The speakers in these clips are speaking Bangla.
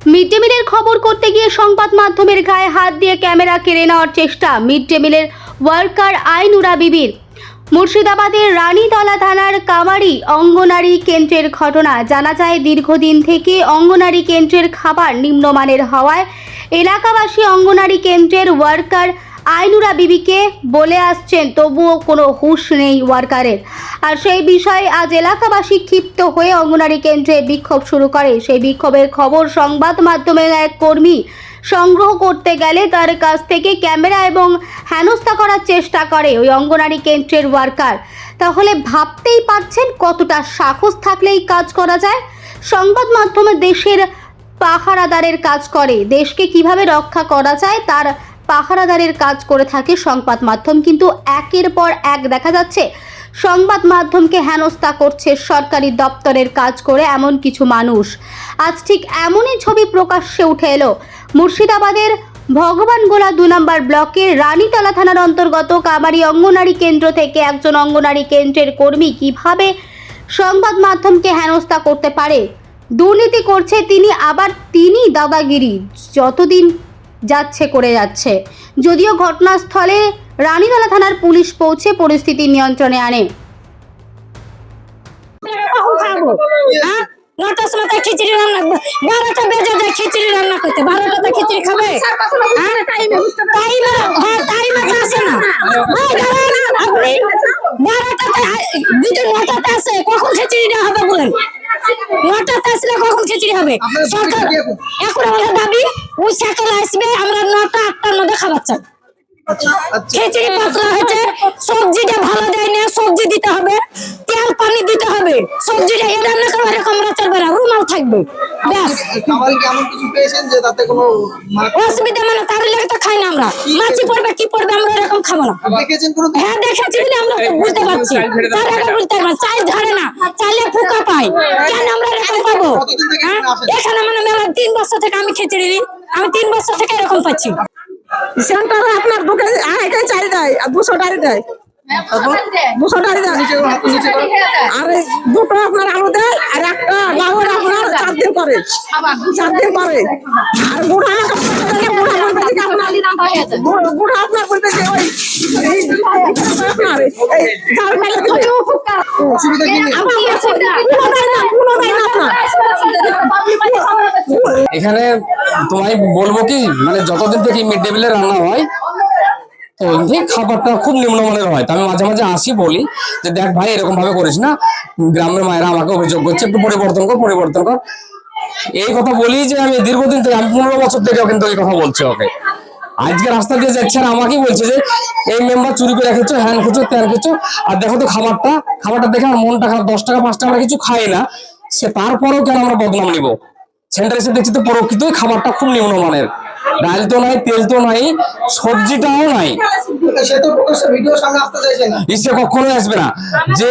মিড ডে মিলের খবর করতে গিয়ে সংবাদ মাধ্যমের গায়ে হাত দিয়ে ক্যামেরা কেড়ে নেওয়ার চেষ্টা মিড ডে মিলের ওয়ার্কার আইনুরা বিবির। মুর্শিদাবাদের রানীতলা থানার কামারি অঙ্গনারী কেন্দ্রের ঘটনা জানা যায় দীর্ঘদিন থেকে অঙ্গনারী কেন্দ্রের খাবার নিম্নমানের হওয়ায় এলাকাবাসী অঙ্গনারী কেন্দ্রের ওয়ার্কার আইনুরা বিবিকে বলে আসছেন, তবুও কোনো হুঁশ নেই ওয়ার্কারের। আর সেই বিষয়ে আজ এলাকাবাসী ক্ষিপ্ত হয়ে অঙ্গনারী কেন্দ্রে বিক্ষোভ শুরু করে। সেই বিক্ষোভের খবর সংবাদ মাধ্যমের এক কর্মী সংগ্রহ করতে গেলে তার কাছ থেকে ক্যামেরা এবং হেনস্থা করার চেষ্টা করে ওই অঙ্গনারী কেন্দ্রের ওয়ার্কার। তাহলে ভাবতেই পারছেন কতটা সাহস থাকলেই কাজ করা যায়? সংবাদ মাধ্যমে দেশের পাহারাদারের কাজ করে। দেশকে কীভাবে রক্ষা করা যায় তার পাহারাদারের কাজ করে থাকে সংবাদ মাধ্যম, কিন্তু একের পর এক দেখা যাচ্ছে সংবাদ মাধ্যমকে হেনস্থা করছে সরকারি দপ্তরের কাজ করে এমন কিছু মানুষ। আজ ঠিক এমনই ছবি প্রকাশ্যে উঠে এলো। মুর্শিদাবাদের ভগবানগোলা দু নম্বর ব্লকের রানীতলা থানার অন্তর্গত কামারি অঙ্গনারী কেন্দ্র থেকে একজন অঙ্গনারী কেন্দ্রের কর্মী কীভাবে সংবাদ মাধ্যমকে হেনস্থা করতে পারে? দুর্নীতি করছে তিনি, আবার তিনি দাদাগিরি। যতদিন যাচ্ছে করে যাচ্ছে। যদিও ঘটনাস্থলে রানীতলা থানার পুলিশ পৌঁছে পরিস্থিতি নিয়ন্ত্রণে আনে। খাব খিচুড়ি রান্না বারোটা বেজে যায় খিচুড়ি রান্না করতে খিচুড়ি খাবে টাইমে তো নটাতে আসে কখন খিচুড়িটা হবে বলেন নটাতে আসলে কখন খিচুড়ি হবে? সরকার এখন আমাদের দাবি ওই সকালে আসবে আমরা নটা আটটার মধ্যে খাবার চাই। খিচুড়ি পাতলা হয়েছে সবজিটা ভালো দেয় না সবজি দিতে হবে তেল পানি দিতে হবে সবজিটা এ রান্না করে এরকম চলবে না রুমাল থাকবে কোনো মানে অসুবিধা মানে তার লেগে তো খাই না আমরা। মাছি পড়বে কি পড়বে আমরা এরকম খাব না। হ্যাঁ দেখেছি বলে আমরা বুঝতে তার আগে বুঝতে পারব চাল ধরে না চালে ফুকা পাই কেন আমরা এরকম পাবো কতদিন থেকে হ্যাঁ? এখানে মানে মেলা তিন বছর থেকে আমি খিচুড়ি দিই। আমি তিন বছর থেকে এরকম পাচ্ছি সেন্টারে আপনার দুটো আড়াই চাল দেয় আর দুশো ডাড়ি দেয় দুশো ডাড়ি দেয় নিচে করো, হাত নিচে করো। আর দুটো আপনার আলু দেয় আর একটা লাউয়ের আপনার চার দিন করে চার দিন করে আর গুড়া বলতে আপনার আপনার বলতে যে ওই এখানে তোমায় বলব কি মানে যতদিন থেকে মিড ডে মিলের রান্না হয়, তো এই খাবারটা খুব নিম্নমানের হয়। তো আমি মাঝে মাঝে আসি বলি যে, দেখ ভাই এরকম ভাবে করিস না। গ্রামের মায়েরা আমাকে অভিযোগ করছে, একটু পরিবর্তন কর পরিবর্তন কর। এই কথা বলি যে, আমি দীর্ঘদিন থেকে, আমি পনেরো বছর থেকেও কিন্তু এই কথা বলছি ওকে। আজকে রাস্তা দিয়ে যাচ্ছে আর আমাকেই বলছে যে, এই মেম্বার চুরি করে রেখেছো হ্যান খেছো ত্যান খেছো আর দেখো তো খাবারটা খাবারটা দেখে আমার মনটা খারাপ, দশ টাকা, পাঁচ টাকা কিছু খাই না। সে তারপরেও কেন আমরা বদনাম নিব? সেন্টার এসে দেখছি তো প্রকৃতই খাবারটা খুব নিম্নমানের। ডাল তো নাই তেল তো নাই সবজিটাও নাই। সে তো প্রকাশ্যে ভিডিও সামনে আসতে চাইছে না। সে কখনোই আসবে না। যে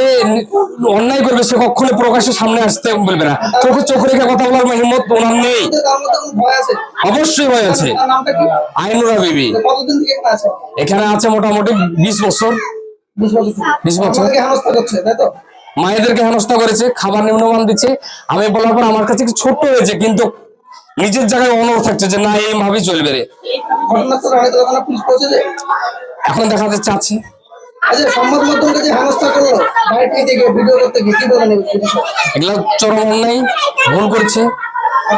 অন্যায় করবে সে কখনোই প্রকাশের সামনে আসতে বলবে না। চোখে চোখ রেখে কথা বলার হিম্মত ওনার নেই। কোনো ভয় আছে। অবশ্যই আইনুরা বিবি। এখানে আছে? মোটামুটি বিশ বছর। বিশ বছর। থেকে। 20 বছর। আপনাদেরকে হেনস্থা করছে তাই তো? মায়েদেরকে হেনস্থা করেছে খাবার নিম্নমান দিচ্ছে। আমি বলার পর আমার কাছে ছোট্ট হয়েছে কিন্তু নিজের জায়গায় অনর থাকছে যে না এইভাবেই চলবে রে। এখন দেখাতে চাচ্ছে। আছে আচ্ছা সংবাদ মাধ্যমকে যে হেনস্থা করল বাইরে থেকে ভিডিও করতে গিয়ে কি বলেন এই বিষয়ে? এগুলো চরম অন্যায় ভুল করছে।